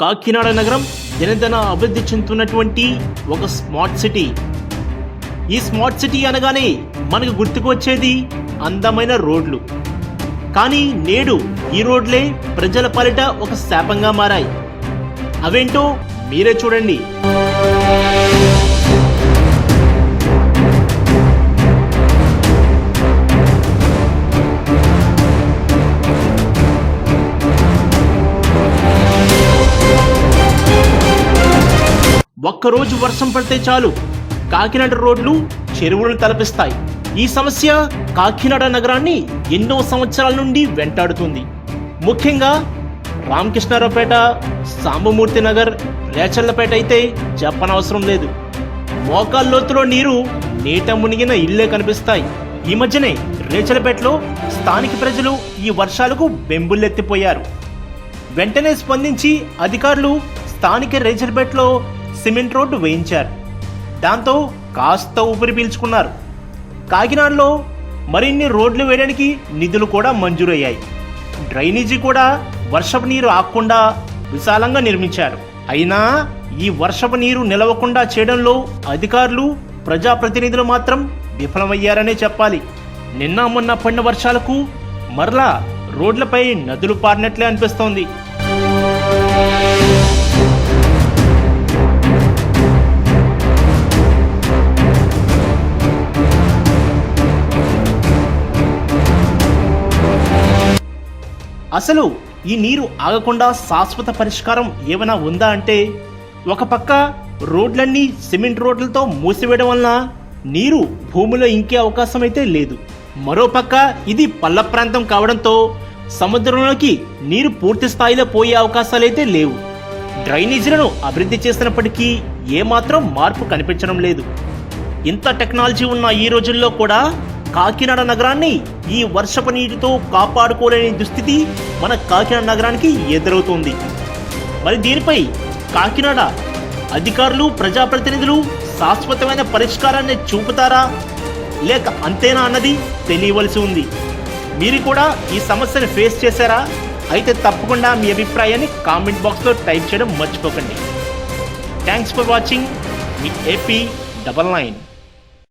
కాకినాడ నగరం దినదిన అభివృద్ధి చెందుతున్నటువంటి ఒక స్మార్ట్ సిటీ. ఈ స్మార్ట్ సిటీ అనగానే మనకు గుర్తుకు వచ్చేది అందమైన రోడ్లు. కానీ నేడు ఈ రోడ్లే ప్రజల పాలిట ఒక శాపంగా మారాయి. అవేంటో మీరే చూడండి. ఒక్కరోజు వర్షం పడితే చాలు. కాకినాడ రోడ్లు చెరువులను తలపిస్తాయి. ఈ సమస్య కాకినాడ నగరాన్ని ఎన్నో సంవత్సరాల నుండి వెంటాడుతుంది. ముఖ్యంగా రామకృష్ణారావుపేట సాంబమూర్తి నగర్ రేచర్లపేట అయితే చెప్పనవసరం లేదు. మోకాల్లోతులో నీరు నీట మునిగిన ఇల్లే కనిపిస్తాయి. ఈ మధ్యనే రేచలపేటలో స్థానిక ప్రజలు ఈ వర్షాలకు బెంబులెత్తిపోయారు. వెంటనే స్పందించి అధికారులు స్థానిక రేచలపేటలో సిమెంట్ రోడ్డు వేయించారు. దాంతో కాస్త ఊపిరి పీల్చుకున్నారు. కాకినాడలో మరిన్ని రోడ్లు వేయడానికి నిధులు కూడా మంజూరయ్యాయి. డ్రైనేజీ కూడా వర్షపు నీరు ఆకుండా విశాలంగా నిర్మించారు. అయినా ఈ వర్షపు నీరు నిలవకుండా చేయడంలో అధికారులు ప్రజాప్రతినిధులు మాత్రం విఫలమయ్యారనే చెప్పాలి. నిన్న మొన్న పడిన వర్షాలకు మరలా రోడ్లపై నదులు పారినట్లే అనిపిస్తోంది. అసలు ఈ నీరు ఆగకుండా శాశ్వత పరిష్కారం ఏమైనా ఉందా అంటే ఒక పక్క రోడ్లన్నీ సిమెంట్ రోడ్లతో మూసివేయడం వలన నీరు భూమిలో ఇంకే అవకాశం అయితే లేదు. మరోపక్క ఇది పల్ల ప్రాంతం కావడంతో సముద్రంలోకి నీరు పూర్తి స్థాయిలో పోయే అవకాశాలైతే లేవు. డ్రైనేజీలను అభివృద్ధి చేసినప్పటికీ ఏమాత్రం మార్పు కనిపించడం లేదు. ఇంత టెక్నాలజీ ఉన్న ఈ రోజుల్లో కూడా కాకినాడ నగరాన్ని ఈ వర్షపు నీటితో కాపాడుకోలేని దుస్థితి మన కాకినాడ నగరానికి ఎదురవుతోంది. మరి దీనిపై కాకినాడ అధికారులు ప్రజాప్రతినిధులు శాశ్వతమైన పరిష్కారాన్ని చూపుతారా? లేక అంతేనా అన్నది తెలియవలసి ఉంది. మీరు కూడా ఈ సమస్యను ఫేస్ చేశారా? అయితే తప్పకుండా మీ అభిప్రాయాన్ని కామెంట్ బాక్స్లో టైప్ చేయడం మర్చిపోకండి. Thanks for watching. Me AP double nine.